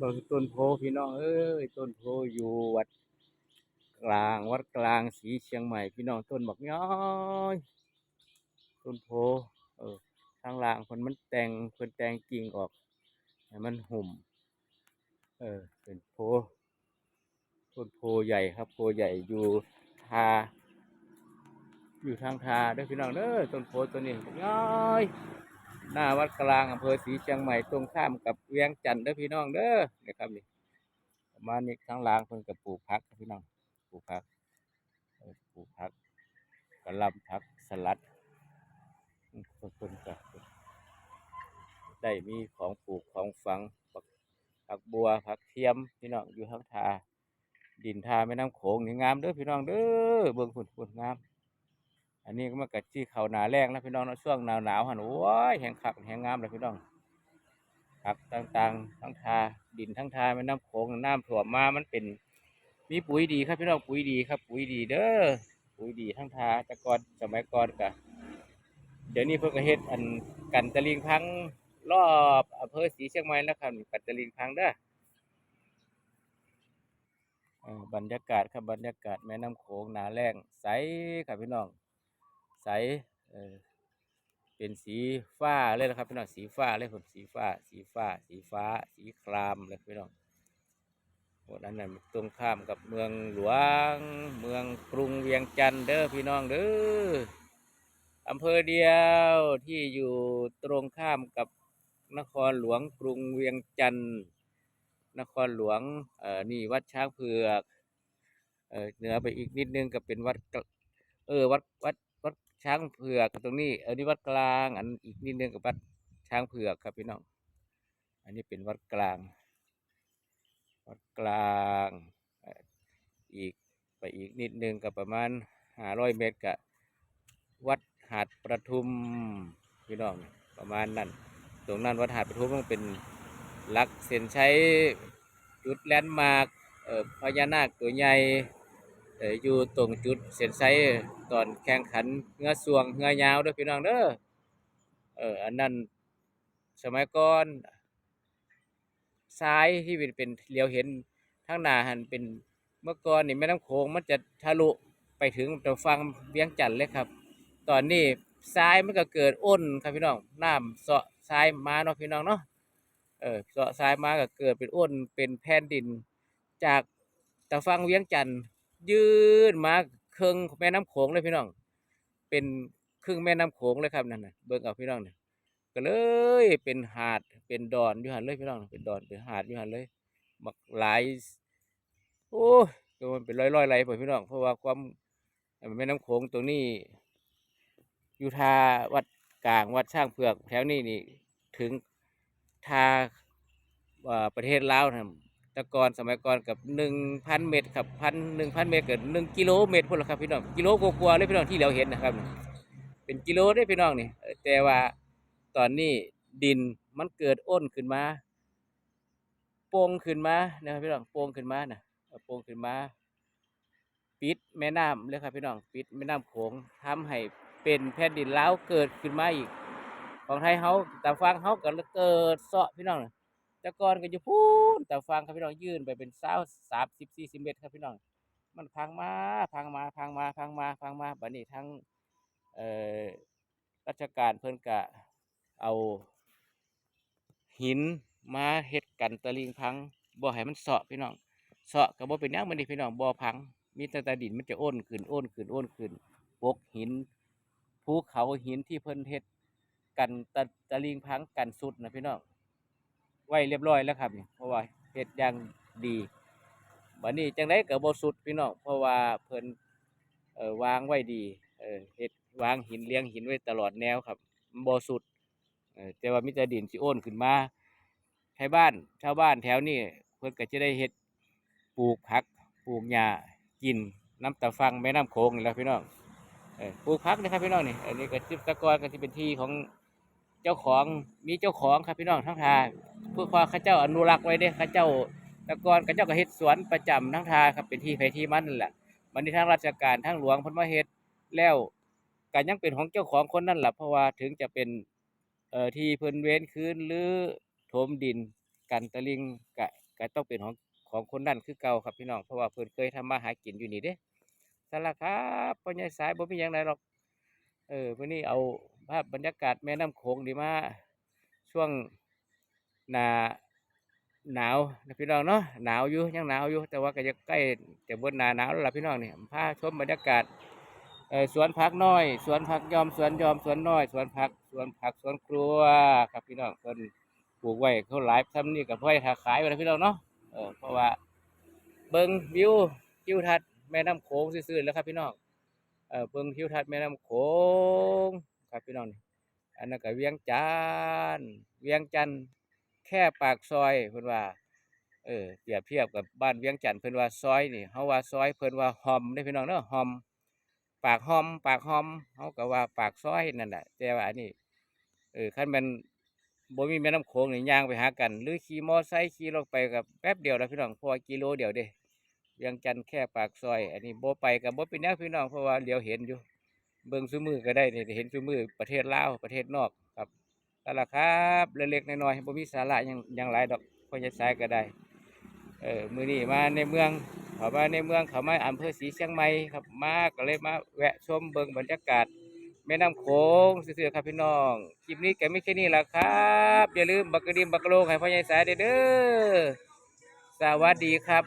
เบิ่งต้นโพพี่น้องเอ้ยต้นโพอยู่วัดกลางวัดกลางสีเชียงใหม่พี่น้องต้นบักย้อยต้นโพเออทางล่างเพิ่นมันแต่งเพิ่นแต่งกิ่งออกให้มันหุ่ม เออเป็นโพต้นโพใหญ่ครับ โพใหญ่อยู่ทาอยู่ทางทาเด้อพี่น้องเด้อต้นโพต้นนี้บักย้อย หน้าวัดกลางอำเภอศรีเชียงใหม่ตรงข้ามกับเวียงจันทร์เด้อพี่น้องเด้อนะครับนี่ประมาณนี้ทางล่างเพิ่นกับปลูกผักพี่น้องปลูกผักปลูกผักกะลำผักสลัดเพิ่นก็ได้มีของปลูกของฝังผักบัวผักเทียมพี่น้องอยู่ทางทาดินทาแม่น้ำโขงนี่งามเด้อพี่น้องเด้อเบิ่งพุ่นพุ่นงาม อันนี้ก็มากัดที่เขาหนาแรงนะพี่น้องเนาะช่วงหนาวหนาวหันโอ้ยแห้งคักแห้งงามเลยพี่น้องผักต่างๆ ทั้งทาดินทั้งทาแม่น้ำโขงน้ำถ่วมามันเป็น มีปุ๋ยดีครับพี่น้องปุ๋ยดีครับ ปุ๋ยดีเด้อปุ๋ยดีทั้งทาต่ก่อนสมัยก่อนกะเดี๋ยวนี้เพิ่นก็เฮ็ดอันกันตะลิงพังรอบอำเภอศรีเชียงใหม่แล้วครับกันตะลิงพังเด้อเออบรรยากาศครับบรรยากาศแม่น้ำโขงหนาแรงใสครับพี่น้อง ใสเออเป็นสีฟ้าเลยนะครับพี่น้องสีฟ้าเลยผมสีฟ้า สีฟ้า สีฟ้า สีครามเลยพี่น้องโอ้นั่นน่ะตรงข้ามกับเมืองหลวง เมืองกรุงเวียงจันทร์เด้อพี่น้องเด้ออำเภอเดียวที่อยู่ตรงข้ามกับนครหลวงกรุงเวียงจันทร์นครหลวงเอ่อนี่วัดช้างเผือกเออเหนือไปอีกนิดนึงก็เป็นวัดเออวัดวัด ช้างเผือกตรงนี้ออนี่วัดกลาง อันอีกนิดนึงกับวัดช้างเผือกครับพี่น้อง อันนี้เป็นวัดกลาง วัดกลาง อีกไปอีกนิดนึงกับประมาณห้าร้อยเมตรกับวัดหาดประทุมพี่น้องประมาณนั้นตรงนั้นวัดหาดประทุมมันเป็นลักเส้นใช้จุดแลนด์มาร์กพญานาคตัวใหญ่ อยู่ตรงจุดเส้นไซตอนแข่งขันเงือสวงเงือยาวด้อพี่น้องเด้อเอออันนั้นสมัยก่อนซ้ายที่เป็นเป็นเลี้ยวเห็นทางหน้าหันเป็นเมื่อก่อนนี่แม่น้ำโขงมันจะทะลุไปถึงตรงฝั่งเวียงจันทร์เลยครับ ตอนนี้ซ้ายมันก็เกิดอ้นครับพี่น้องน้ำเสาะซ้ายมาเนาะพี่น้องเนาะเออเสาะซ้ายมาก็เกิดเป็นอ้นเป็นแผ่นดิน จากตะฟังเวียงจันทร์ ยืนมาครึ่งแม่น้ำโขงเลยพี่น้อง เป็นครึ่งแม่น้ำโขงเลยครับนั่นน่ะเบิ่งเอาพี่น้องเนี่ยก็เลยเป็นหาดเป็นดอนอยู่หันเลยพี่น้องเป็นดอนเป็นหาดอยู่หันเลยบักหลายโอ้ยก็มันเป็นร้อยๆไหลไปพี่น้องเพราะว่าความแม่น้ำโขงตรงนี้อยู่ทาวัดกลางวัดช่างเผือกแถวนี้นี่ถึงทาเอ่อประเทศลาวนะ แต่ก่อนสมัยก่อนกับหนึ่งพันเมตรครับพันหนึ่งพันเมตรเกิดหนึ่งกิโลเมตรพุ่นละครับพี่น้องกิโลกว่าๆเลยพี่น้องที่เราเห็นนะครับ เป็นกิโลได้พี่น้องนี่เออแต่ว่าตอนนี้ดินมันเกิดอ้นขึ้นมาโป่งขึ้นมานะครับพี่น้องโป่งขึ้นมานะโป่งขึ้นมา ปิดแม่น้ำเลยครับพี่น้องปิดแม่น้ำโขงทำให้เป็นแผ่นดินลาวเกิดขึ้นมาอีก ของไทยเฮาแต่ฟังเฮาก็เกิดเซาะพี่น้องนะ แต่ก่อนก็อยู่พูนแต่ฟังครับพี่น้องยื่นไปเป็นเศร้าสามสิบสี่สิบเมตรครับพี่น้อง มันพังมาพังมาพังมาพังมาพังมาบัดนี้ทั้งเอ่อราชการเพิ่นกะเอาหินมาเฮ็ดกันตะลิงพังบ่ให้มันเสาะพี่น้องเสาะก็บ่เป็นยังมันนี่พี่น้องบ่อพัง มีแต่ตาดินมันจะโอนขึ้นโอนขึ้นโอนขึ้นปกหินภูเขาหินที่เพิ่นเฮ็ดกันตะตะลิงพังกันสุดนะพี่น้อง ไว้เรียบร้อยแล้วครับนี่เพราะว่าเฮ็ดอย่างดีบัดนี้จังไดก็บ่สุดพี่น้องเพราะว่าเพิ่นเอ่อวางไว้ดีเออเฮ็ดวางหินเลี้ยงหินไว้ตลอดแนวครับบ่สุดเออแต่ว่ามีแต่ดินสิโอนขึ้นมาให้บ้านชาวบ้านแถวนี้เพิ่นก็จะได้เฮ็ดปลูกผักปลูกหญ้ากินน้ำตาฟังแม่น้ำโขงนี่แหละพี่น้องปลูกผักนะครับพี่น้องนี่อันนี้ก็จิบตะกอนก็สิเป็นที่ของ เจ้าของมีเจ้าของครับพี่น้องทั้งทาเพื่อความข้าเจ้าอนุรักษ์ไว้เด้ข้าเจ้าต่ก่อนข้าเจ้าก็เฮ็ดสวนประจำทั้งทาครับเป็นที่ไผที่มันนั่นแหละมันนี้ทางราชการทางหลวงพนมาเฮ็ดแล้วก็ยังเป็นของเจ้าของคนนั่นแหละเพราะว่าถึงจะเป็นเอ่อที่เพิ่นเว้นคืนหรือถมดินกันตะลิงกะก็ต้องเป็นของของคนนั้นคือเก่าครับพี่น้องเพราะว่าเพิ่นเคยทำมาหากินอยู่นี่เด้สารครับพ่อใหญ่สายบ่มีหยังไดหรอก เออวันนี้เอา ภาพบรรยากาศแม่น้ำโขงดีมากช่วงหนาหนาวนะพี่น้องเนาะหนาวอยู่ยังหนาวอยู่ แต่ว่าก็จะใกล้แต่บนหนาหนาวแล้วล่ะพี่น้องนี่พาชมบรรยากาศสวนผักน้อย สวนผักยอมสวนยอมสวนน้อย สวนผักสวนผักสวนครัวครับพี่น้องเพิ่นปลูกไว้เขาหลายทำนี่กับเพื่อให้ขายไว้นะพี่น้องเนาะเออเพราะว่าเบิ่งวิวทิวทัศน์แม่น้ำโขงซื่อๆแล้วครับพี่น้องเอ่อเบิ่งทิวทัศน์แม่น้ำโขง ครับพี่น้องนี่อันนั้นก็เวียงจันเวียงจันแค่ปากซอยเพิ่นว่าเออเปรียบเทียบกับบ้านเวียงจันเพิ่นว่าซอยนี่เฮาว่าซอยเพิ่นว่าหอมเด้พี่น้องเด้อหอม ปากหอม ปากหอมเฮาก็ว่าปากซอยนั่นแหละแต่ว่าอันนี้เออคันแม่นบ่มีแม่น้ำโขงนี่ย่างไปหากัน หรือขี่มอไซค์ขี่รถไปกับแป๊บเดียวนะพี่น้องพราะว่ากิโลเดียวเด้เวียงจันแค่ปากซอย อันนี้บ่ไปกับบ่เป็นแนวพี่น้องเพราะว่าเดี๋ยวเห็นอยู่ เบิ่งซุมือก็ได้นี่เห็นซุมือประเทศลาวประเทศนอกครับนั่นล่ะครับเล็กๆน้อยๆบ่มีสาระยังยังหลายดอกพอจะสายก็ได้เออมือนี้มาในเมืองเขามาในเมืองเขามาอำเภอศรีเชียงใหม่ครับมาก็เลยมาแวะชมเบิ่งบรรยากาศแม่น้ำโขงซื่อๆครับพี่น้องคลิปนี้แก็มีแค่นี้ละครับอย่าลืมบักกระดิ่งบักกระโลงให้พ่อใหญ่สายเด้อสวัสดีครับ